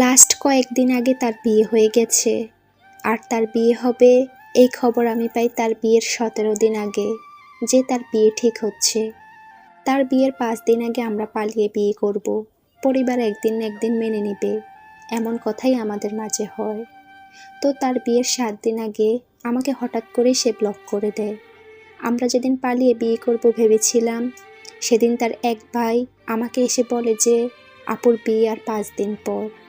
Last কয়েকদিন আগে তার বিয়ে হয়ে গেছে। আর তার বিয়ে হবে, এই খবর আমি পাই তার বিয়ের সতেরো দিন আগে, যে তার বিয়ে ঠিক হচ্ছে। তার বিয়ের পাঁচ দিন আগে আমরা পালিয়ে বিয়ে করব। পরিবার একদিন একদিন মেনে নেবে। এমন কথাই আমাদের মাঝে হয়। তো তার বিয়ের সাত দিন আগে আমাকে হঠাৎ করেই সে ব্লক করে দেয়। আমরা যেদিন পালিয়ে বিয়ে করব ভেবেছিলাম, সেদিন তার এক ভাই আমাকে এসে বলে যে, আপুর বিয়ে আর পাঁচ দিন পর।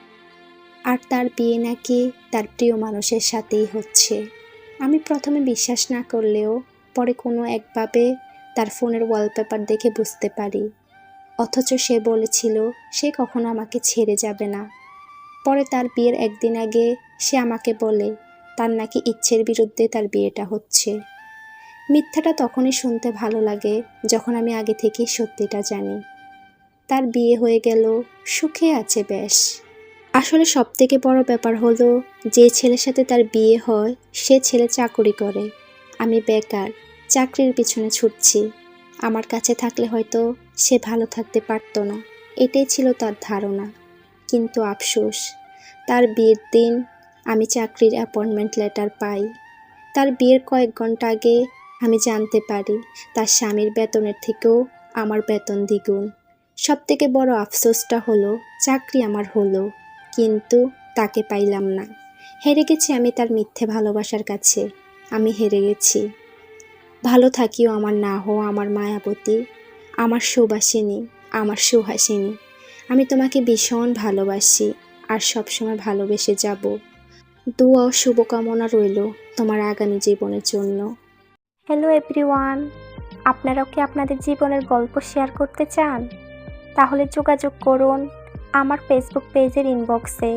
আর তার বিয়ে নাকি তার প্রিয় মানুষের সাথেই হচ্ছে। আমি প্রথমে বিশ্বাস না করলেও পরে কোনো একভাবে তার ফোনের ওয়ালপেপার দেখে বুঝতে পারি। অথচ সে বলেছিল, সে কখনো আমাকে ছেড়ে যাবে না। পরে তার বিয়ের একদিন আগে সে আমাকে বলে, তার নাকি ইচ্ছের বিরুদ্ধে তার বিয়েটা হচ্ছে। মিথ্যাটা তখনই শুনতে ভালো লাগে যখন আমি আগে থেকেই সত্যিটা জানি। তার বিয়ে হয়ে গেল, সুখে আছে বেশ। আসলে সব থেকে বড় ব্যাপার হলো, যে ছেলের সাথে তার বিয়ে হয়, সে ছেলে চাকরি করে। আমি বেকার, চাকরির পিছনে ছুটছি। আমার কাছে থাকলে হয়তো সে ভালো থাকতে পারতো না। এটাই ছিল তার ধারণা। কিন্তু আফসোস, তার বিয়ের দিন আমি চাকরির অ্যাপয়েন্টমেন্ট লেটার পাই। তার বিয়ের কয়েক ঘণ্টা আগে আমি জানতে পারি, তার স্বামীর বেতনের থেকেও আমার বেতন দ্বিগুণ। সবথেকে বড় আফসোসটা হলো, চাকরি আমার হলো। কিন্তু তাকে পাইলাম না। হেরে গেছি আমি তার মিথ্যে ভালোবাসার কাছে। আমি হেরে গেছি। ভালো থাকিও আমার না হো আমার মায়াবতী। আমার সুবাসিনী, আমার সুহাসিনী। আমি তোমাকে ভীষণ ভালোবাসি আর সবসময় ভালোবেসে যাব। দোয়া শুভকামনা রইল তোমার আগামী জীবনের জন্য। হ্যালো এভরিওয়ান আপনারাও কি আপনাদের জীবনের গল্প শেয়ার করতে চান? তাহলে যোগাযোগ করুন। আমার ফেসবুক পেজের ইনবক্সে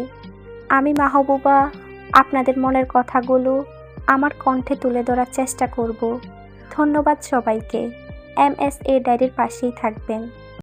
আমি মাহবুবা, আপনাদের মনের কথাগুলো আমার কণ্ঠে তুলে ধরার চেষ্টা করব। ধন্যবাদ সবাইকে। এম এস এ ডায়েরির পাশেই থাকবেন।